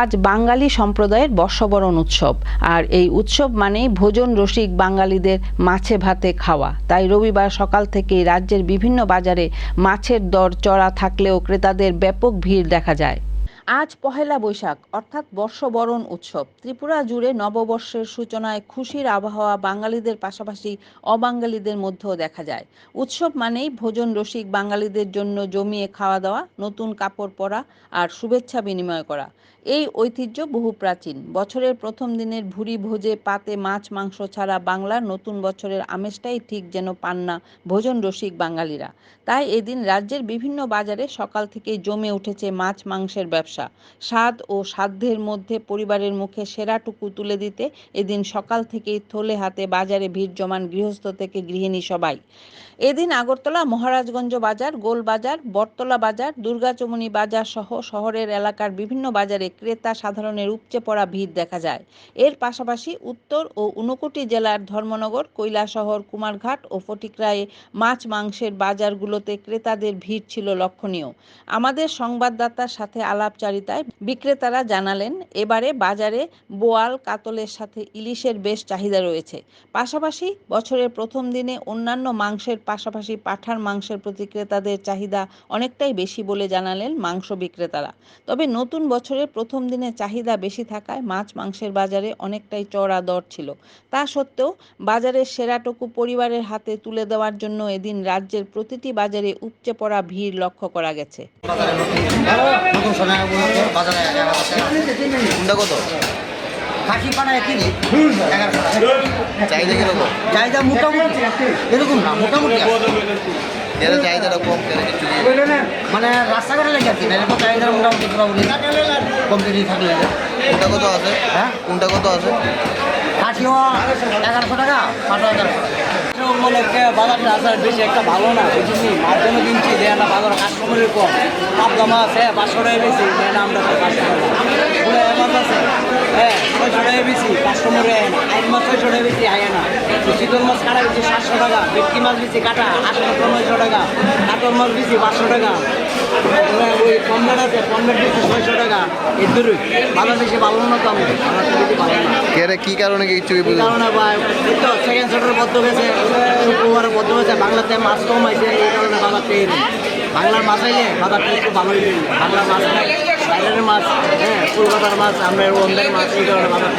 আজ বাঙালি সম্প্রদায়ের বর্ষবরণ উৎসব। আর এই উৎসব মানেই ভোজন রসিক বাঙালিদের মাছে ভাতে খাওয়া। তাই রবিবার সকাল থেকেই রাজ্যের বিভিন্ন বাজারে মাছের দর চড়া থাকলেও ক্রেতাদের ব্যাপক ভিড় দেখা যায়। আজ পহেলা বৈশাখ, অর্থাৎ বর্ষবরণ উৎসব। ত্রিপুরা জুড়ে নববর্ষের সূচনায় খুশির আবহাওয়া বাঙালিদের পাশাপাশি অবাঙালিদের মধ্যেও দেখা যায়। উৎসব মানেই ভোজন রসিক বাঙালিদের জন্য জমিয়ে খাওয়া দাওয়া নতুন কাপড় পরা আর শুভেচ্ছা বিনিময় করা। এই ঐতিহ্য বহু প্রাচীন। বছরের প্রথম দিনের ভুরি ভোজে পাতে মাছ মাংস ছাড়া বাংলার নতুন বছরের আমেজটাই ঠিক যেন পান না ভোজন রসিক বাঙালিরা। তাই এদিন রাজ্যের বিভিন্ন বাজারে সকাল থেকেই জমে উঠেছে মাছ মাংসের ব্যবসা। স্বাদ ও সাধ্যের মধ্যে পরিবারের মুখে সেরাটুকু তুলে দিতে এদিন সকাল থেকেই থলে হাতে বাজারে ভিড় জমান গৃহস্থ থেকে গৃহিণী সবাই। এদিন আগরতলা, মহারাজগঞ্জ বাজার গোলবাজার বটতলা বাজার, দুর্গাচমনি বাজার সহ শহরের এলাকার বিভিন্ন বাজারে ক্রেতা সাধারণের উপচে পড়া ভিড় দেখা যায়। এর পাশাপাশি উত্তর ও ঊনকোটি জেলার ধর্মনগর, কৈলাসহর, কুমারঘাট ও ফটিকরায়ে মাছ মাংসের বাজারগুলোতে ক্রেতাদের ভিড় ছিল লক্ষণীয়। আমাদের সংবাদদাতার সাথে আলাপচারিতায় বিক্রেতারা জানালেন, এবারে বাজারে বোয়াল, কাতলের সাথে ইলিশের বেশ চাহিদা রয়েছে। পাশাপাশি বছরের প্রথম দিনে অন্যান্য মাংসের পাশাপাশি পাঠার মাংসের প্রতি ক্রেতাদের চাহিদা অনেকটাই বেশি বলে জানালেন মাংস বিক্রেতারা। তবে নতুন বছরের প্রথম দিনে চাহিদা বেশি থাকায় মাছ মাংসের বাজারে অনেকটাই চড়া দর ছিল। তা সত্ত্বেও বাজারের সেরাটুকু পরিবারের হাতে তুলে দেওয়ার জন্য এদিন রাজ্যের প্রতিটি বাজারে উপচে পড়া ভিড় লক্ষ্য করা গেছে। বাজারে কোনটা কত? খাসি এগারোশো চাহিদা কীরকম চাহিদা মোটামুটি এরকম না মোটামুটি। যারা চাহিদাটা কম মানে রাস্তাঘাটে লেগে এরকম চাহিদা মোটামুটি মোটামুটি কমপ্লিটই থাকলে কোনটা কত আছে? হ্যাঁ? কোনটা কত আছে? খাসিও এগারোশো টাকা পাঁচশো এগারোশো উপলক্ষে বাজারটা আসার বেশি একটা ভালো না বুঝিনি মাধ্যমে কিনছি যে না, বাজার কাস্টমারের কম পাবদা মাছ হ্যাঁ পাঁচশো টাকা বেশি না আমরা পুরো মাছ আছে। হ্যাঁ ছয়শো টাকা বেশি কাস্টমারে আয় না। আইন মাছ ছয়শো টাকা বেশি আয় না। তো শীতল মাছ কাটা বেশি সাতশো টাকা, ভেটকি মাছ বেশি কাটা আটশো নয়শো টাকা, কাতল মাছ বেশি পাঁচশো টাকা। এবার ওই কমলেট আছে কমলেট ছয়শো এর দূরই বাজার ভালো না তো ভালো না কে কি কারণে কিছু এই কারণে ভাই? তো সেকেন্ড শটের বদ্ধ গেছে শুক্রবারে বদ্ধ বাংলাতে মাছ কম হয়েছে এই কারণে বাজারটা এই বাংলার মাছ আইলে বাজারটা একটু ভালোই বাংলার মাছ বাইরের মাছ হ্যাঁ কলকাতার মাছ আমরা অন্যের মাছ এই কারণে ভালোই